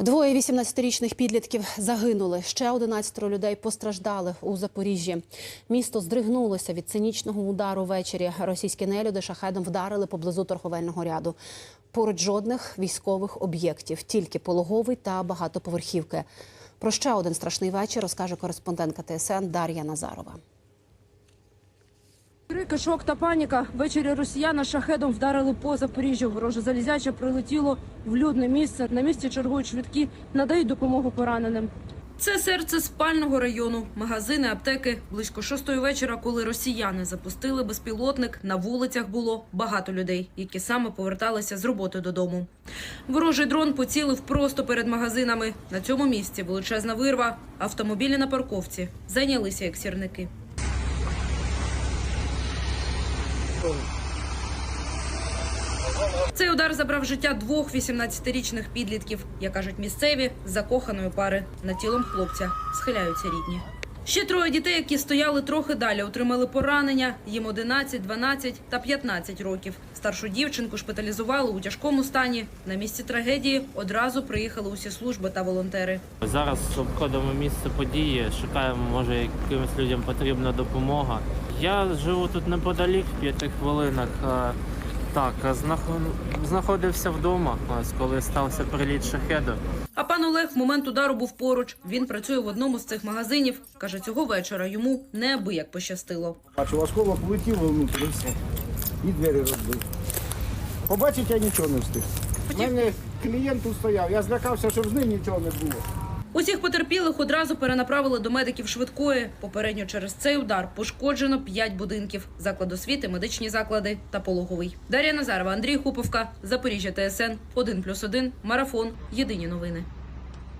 Двоє 18-річних підлітків загинули. Ще 11 людей постраждали у Запоріжжі. Місто здригнулося від цинічного удару ввечері. Російські нелюди шахедом вдарили поблизу торговельного ряду. Поруч жодних військових об'єктів, тільки пологовий та багатоповерхівки. Про ще один страшний вечір розкаже кореспондентка ТСН Дар'я Назарова. Крики, шок та паніка. Ввечері росіяни шахедом вдарили по Запоріжжю. Вороже залізяче прилетіло в людне місце. На місці чергують швидкі, надають допомогу пораненим. Це серце спального району, магазини, аптеки. Близько шостої вечора, коли росіяни запустили безпілотник, на вулицях було багато людей, які саме поверталися з роботи додому. Ворожий дрон поцілив просто перед магазинами. На цьому місці величезна вирва. Автомобілі на парковці зайнялися як сірники. Цей удар забрав життя двох 18-річних підлітків. Як кажуть місцеві, з закоханої пари над тілом хлопця схиляються рідні. Ще троє дітей, які стояли трохи далі, отримали поранення. Їм 11, 12 та 15 років. Старшу дівчинку шпиталізували у тяжкому стані. На місці трагедії одразу приїхали усі служби та волонтери. Зараз обходимо місце події, шукаємо, може якимось людям потрібна допомога. Я живу тут неподалік, в п'яти хвилинах. Так, знаходився вдома, ось коли стався приліт шахеду. А пан Олег в момент удару був поруч. Він працює в одному з цих магазинів. Каже, цього вечора йому неабияк пощастило. Бачу, осколок влетів внутрі, і двері розбив. Побачити я нічого не встиг. У мене клієнт тут стояв, я злякався, щоб з ним нічого не було. Усіх потерпілих одразу перенаправили до медиків швидкої. Попередньо через цей удар пошкоджено 5 будинків, заклад освіти, медичні заклади та пологовий. Дар'я Назарова, Андрій Хуповка, Запоріжжя ТСН 1+,1, Марафон. Єдині новини.